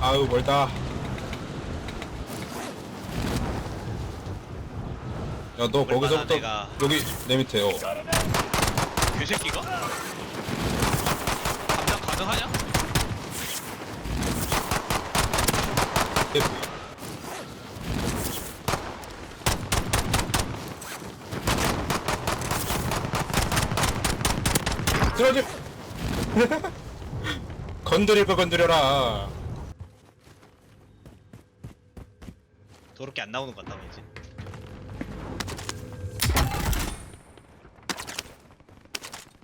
아유 멀다 야 너 거기서부터 내가- 여기 내 밑에 어 개새끼가? 감당 가능하냐? 예. 쓰러지 건드릴 거 건드려라 더럽게 안 나오는 것 같다 왠지?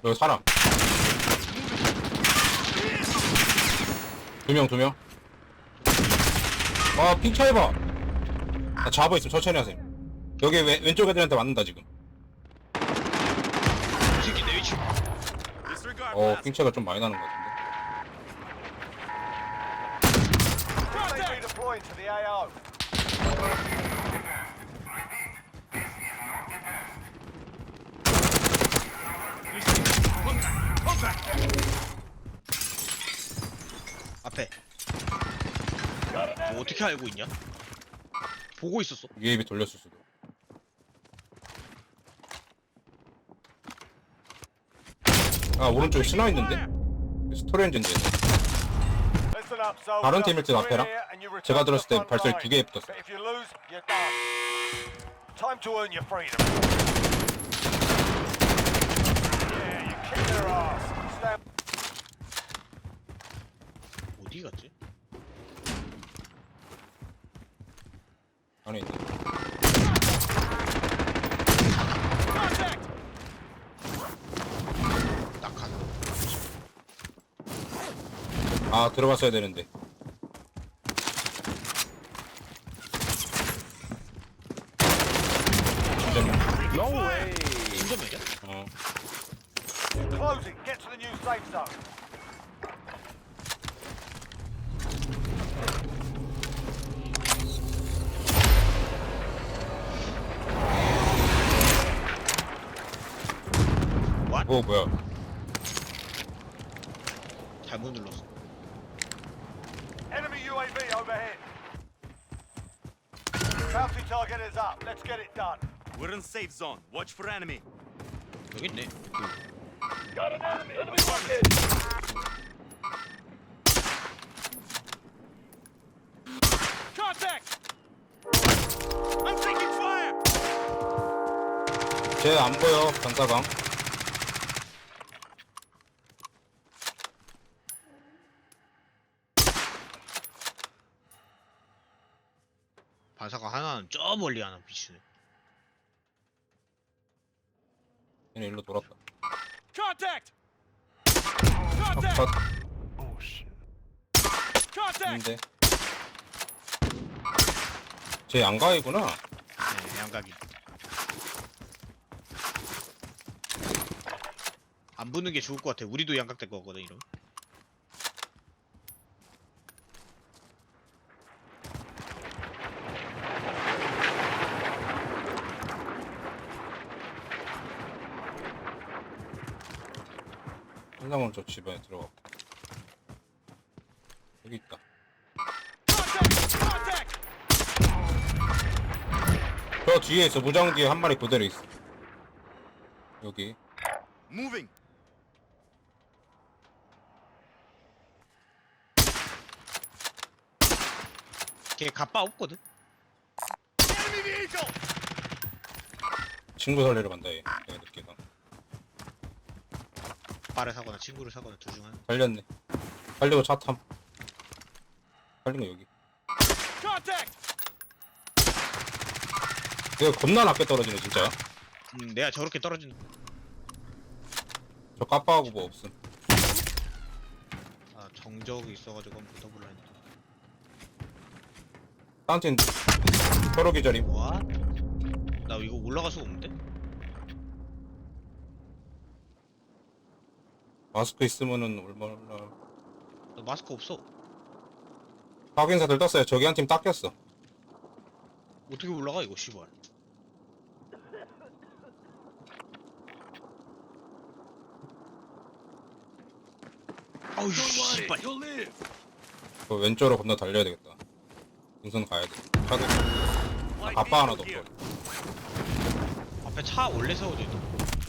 여기 사람. 두 명 두 명. 아 핑차 해봐. 나 잡아 있으면 천천히 하세요. 여기 왼, 왼쪽 애들한테 맞는다 지금. 이 새끼 내 위치 어 핑차가 좀 많이 나는 것 같은데. Redeploying to the AO. 앞에 뭐 어떻게 알고 있냐? 보고 있었어 UAV 돌렸을 수도 아 오른쪽에 신화 있는데? soldier. 다른 팀일 듯 We're 앞에랑? 제가 들었을 때 발소리. 두개 붙었어 But if you lose, you're done. Time to earn your freedom. Yeah, you kick their ass. Stand 어디 갔지? 안에 있네 딱 하나 아 들어갔어야 되는데 진짜면 신점이야? 어 closing. Get to the new safe zone. 왓? 어 뭐야 잘못 눌렀어 Bounty target is up. Let's get it done. We're in safe zone. Watch for enemy. 여기 있네 Contact! I'm taking fire! 쟤 안 보여 강사강 반사가 저 멀리 하나 비치네 얘네 일로 돌았다. Contact! 아, Contact! 컷. Contact! 인데. 쟤 양가이구나. 네 양각이. 안 붙는 게 좋을 것 같아. 우리도 양각 될 거거든 이러면 한상원 저 집안에 들어가 여기 있다! 저 뒤에 있어 무장 뒤에 한 마리 그대로 있어 여기 Moving! 걔 갑바 없거든 Enemy vehicle! 친구 살리러 간다 얘 내가 가 바를 사거나 친구를 사거나 둘 중 하나 살렸네. 살리고 차탐. 살린 거 여기! 이거 겁나 낮게 떨어지네 진짜. 음 내가 저렇게 떨어지는 저 까빠하고 뭐 없음. 아 정적이 있어가지고 한번 붙어볼라 했는데. 딴팀 서로 기절임. 와? 나 이거 올라갈 수가 없는데? 마스크 있으면은 얼마나 나 마스크 없어 확인사들 떴어요 저기 한 팀 닦였어 어떻게 올라가 이거 씨발 아우 씨발 그 왼쪽으로 건너 달려야 되겠다. 능선 가야 돼. 차도 아빠 하나도 vehicle 없고. here. 앞에 차 원래 세워져 있다.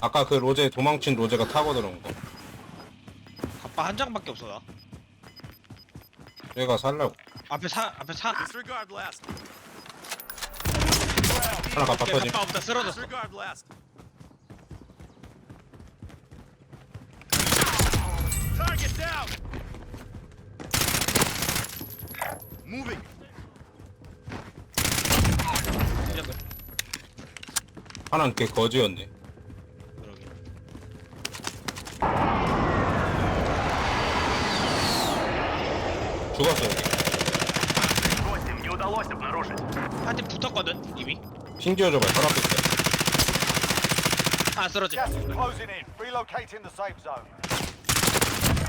아까 그 로제 도망친 로제가 타고 들어온 거. 갑바 한 장밖에 없어 나. 얘가 살라고. 앞에 차 앞에. Disregard last. 하나 갑바 터짐. 없다 쓰러졌어. Disregard last. Target down. Moving. 이런 거. 하나는 거지였네. 죽었어 여기. Гостям не удалось обнаружить. 한대 붙었거든 이미. 심지어 저거 혈압 있어. 아 쓰러져. Gas is closing in. Relocating the safe zone.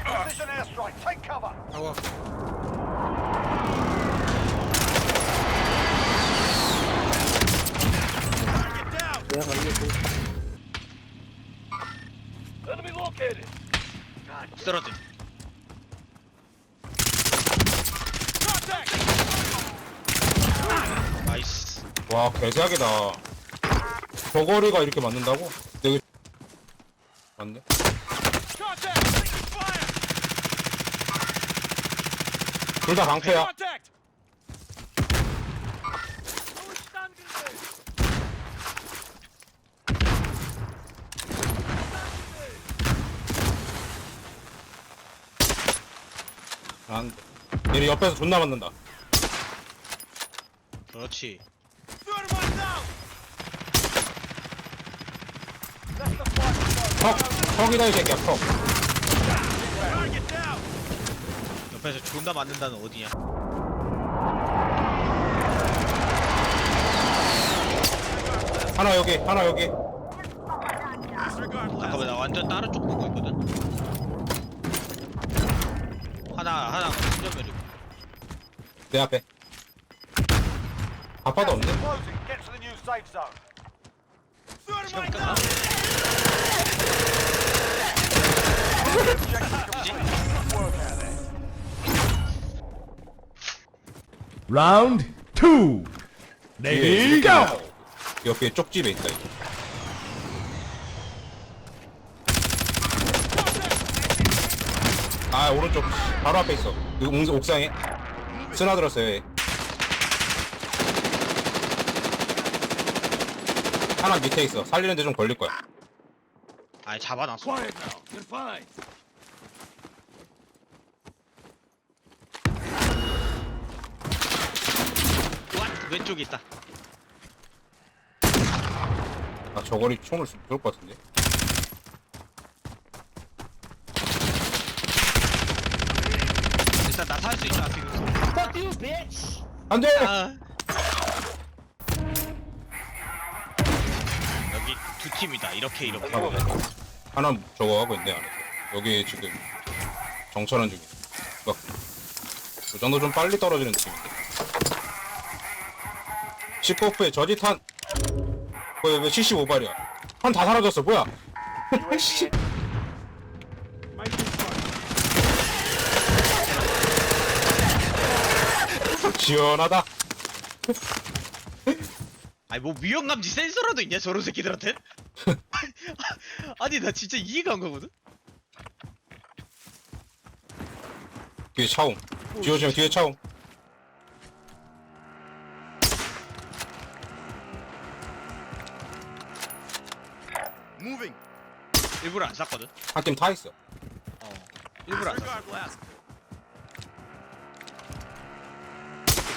Precision airstrike. Take cover. Target down. Enemy located. 쓰러져. 와 개사기다. 저거리가 이렇게 맞는다고? 내가 맞네. 둘 다 방패야. 안 돼. 얘네 옆에서 존나 맞는다. 그렇지. 턱! 턱이다 이 새끼야 턱. 옆에서 존나 맞는다는 어디냐? 하나 여기 하나 여기. 잠깐만 나 완전 다른 쪽 보고 있거든. 하나 하나 충전면이고. 내 앞에. Gas 없네. 시간 끝나? Round two. Ready, go! 옆에 쪽집에 있다 이거. 아 오른쪽 바로 앞에 있어. 그 옥- 옥상에 스나들었어요. 얘. 하나 밑에 있어. 살리는데 좀 걸릴 거야. 아니 잡아놨어. Quiet now. You're fine. 와, 왼쪽에 있다. 아 저거리 총을 쏠것 같은데. 일단 나 살 수 있다 지금. 안돼. 아. 팀이다. 이렇게 이렇게. 하고 하나 저거 하고 있네 안에서. 여기 지금 정찰한 중이야. 막, 이 정도 좀 빨리 떨어지는 팀인데. 시코프의 저지탄. 왜, 왜 75발이야? 한 다 사라졌어. 뭐야? 씨. 지원하다. 아니 뭐 위험감지 센서라도 있냐 저런 새끼들한테? 아니 나 진짜 이해가 안 가거든. 뒤에 차움. 지워지면 뒤에 차움. Moving. 일부러 안 쐈거든. 한팀타 있어. 어. 일부러 안 쐈어. Disregard last.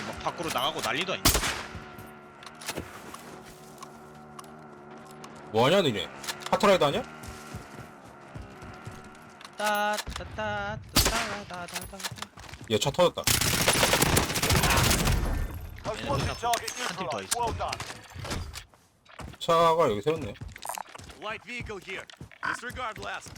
막 밖으로 나가고 난리도 아니야. 뭐하냐 니네? 카트라이더 아니야? 따따따따따따따. 얘 차 터졌다. Most Yeah, wanted there's target a- hunting neutralized. place. Well done. 차가 여기 세웠네. Light vehicle here. Disregard last.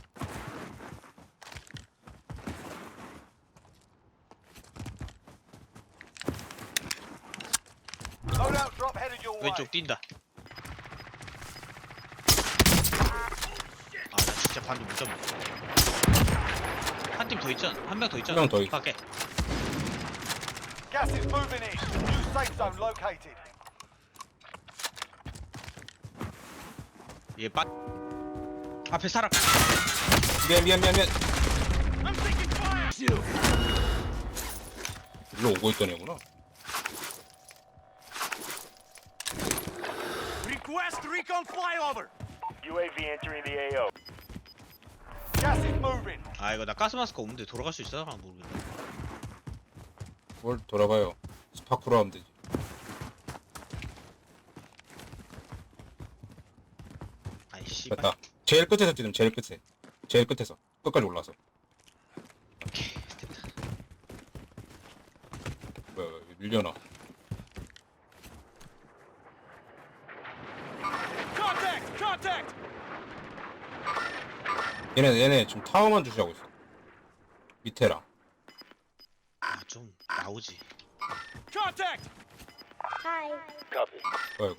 Loadout drop headed your way. 왼쪽 뛴다. 아 나 진짜 반도 못 잡네. 한팀 더 있잖아. 한 명 더 있잖아. 한명더 있어. 밖에. Gas is moving in. New safe zone located. 얘 빠. 앞에 사람. 미안 미안 미안 미안! 일로 오고 있던 애구나 Request recon flyover! UAV entering the AO. 아 이거 나 가스 마스크 없는데 돌아갈 수 있어? 아 모르겠네. 뭘 돌아가요 스파크로 하면 되지 아이 씨발. 됐다 제일 끝에서 뛰면 제일 끝에 제일 끝에서 끝까지 올라서 오케이 됐다. 뭐야 뭐야, 밀려나 Contact! Contact! 얘네 얘네 지금 타워만 주시하고 있어 밑에랑 아 좀 나오지. Contact! 뭐야 이거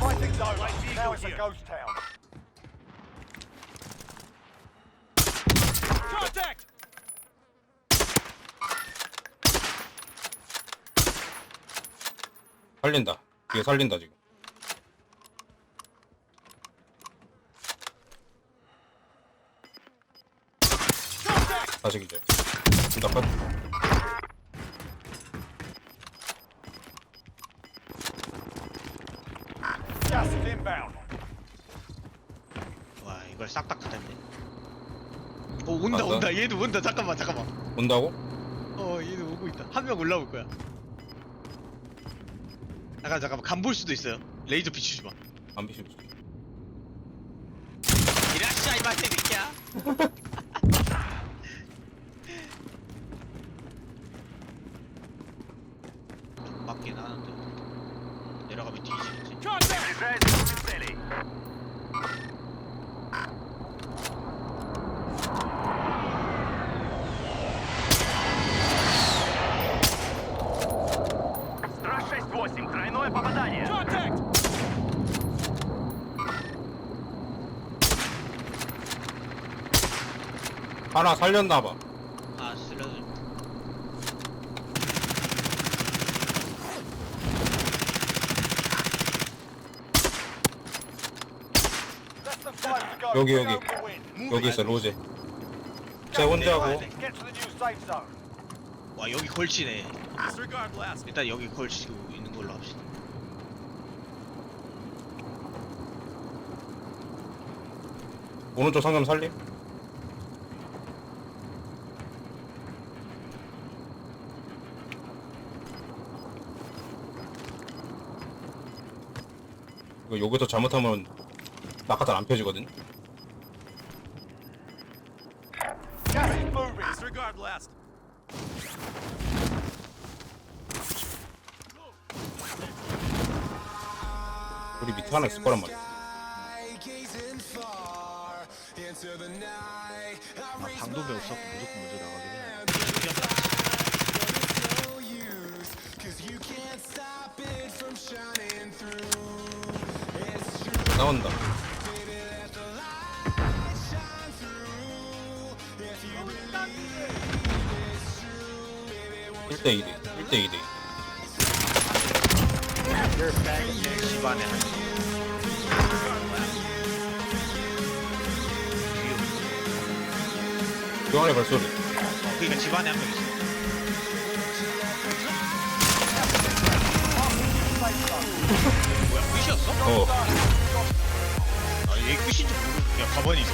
Fighting zone. Light vehicle Now it's a here. ghost town. Contact! 살린다 뒤에 살린다 지금 다시 기절 둘다 끝 Gas is inbound. 와 이걸 싹 다 끝냈네. 어 온다 맞다. 온다 얘도 온다 잠깐만 잠깐만. 온다고? 어 얘도 오고 있다. 한 명 올라올 거야. 잠깐 잠깐만 간 볼 수도 있어요. 레이저 비추지 마. 안 비시고 있어 이라시아이 마세 새끼야. Contact! Страж 6-8, тройное попадание. Contact! 하나 살렸나봐 여기, 여기. 여기 있어 로제 제 혼자고. 와 여기 걸치네. 일단 여기 걸치고 있는 걸로 합시다. 오른쪽 상점 살림 이거 여기서 잘못하면 낙하산 안 펴지거든 우리 밑에 하나 있을 거란 말이야. 아 방도배 없었고 무조건 먼저 나가긴 해. 나온다. 일대 2대 1대 2대 집안에 한 그 안에 발소리 어, 그러니까 집 안에 한 명 있어. 뭐야 끝이었어? 어 아얘 끝인 줄 모르고 그냥 가만히 있어.